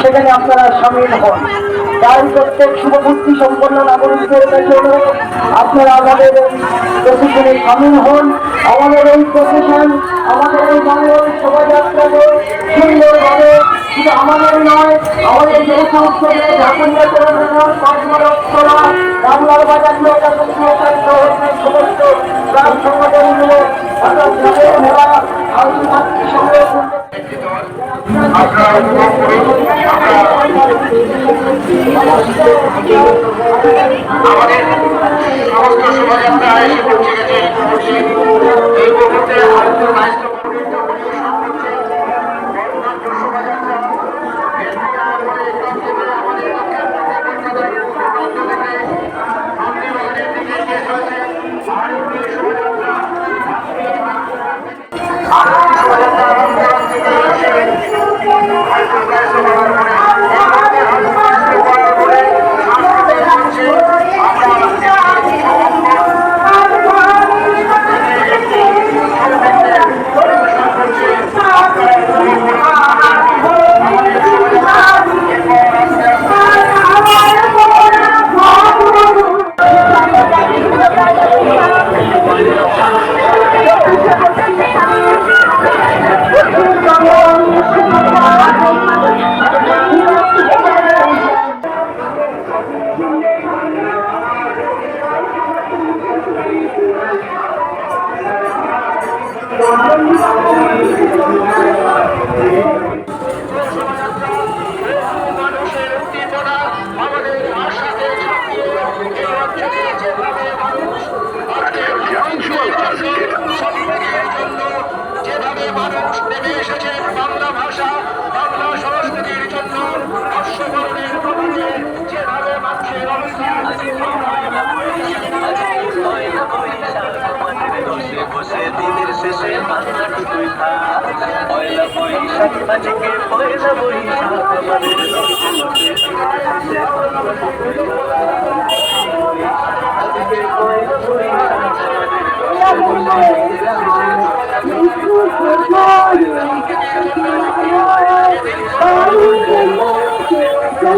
সেখানে আপনারা সামিল হন। তাই প্রত্যেক শুভবুদ্ধি সম্পন্ন নাগরিকদের কাছে আপনারা আমাদের প্রশিক্ষণে সামিল হন। আমাদের এই প্রশাসন আমাদের এই বাংলার শোভাযাত্রাকে সুন্দরভাবে শুধু আমাদের নয়, আমাদের যে সমস্ত বাংলার বাজার সমস্ত আপনারা উপভোগ করুন আমাদের সমস্ত শোভাযাত্রা এসে পৌঁছে গেছে। এই মুহূর্তে মানুষ নেমে এসেছেন বাংলা ভাষা বাংলা সংস্কৃতির জন্য বর্ষবরণের প্রভাবে যেভাবে দিনের শেষে মাথাটুকুই থাক পয়লা দশে দশে আজকে পয়লা বৈশাখ আমাদের দশে দশে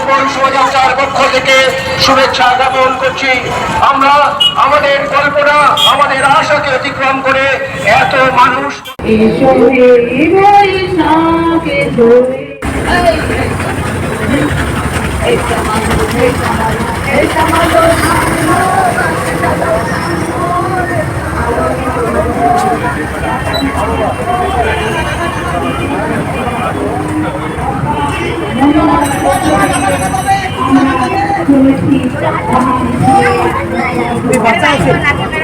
শোভাযাত্রার পক্ষ থেকে শুভেচ্ছা জ্ঞাপন করছি। আমরা আমাদের কল্পনা, আমাদের আশাকে অতিক্রম করে এত মানুষ এই বৈশাখে ধরে এই সমাজ এই সমাজ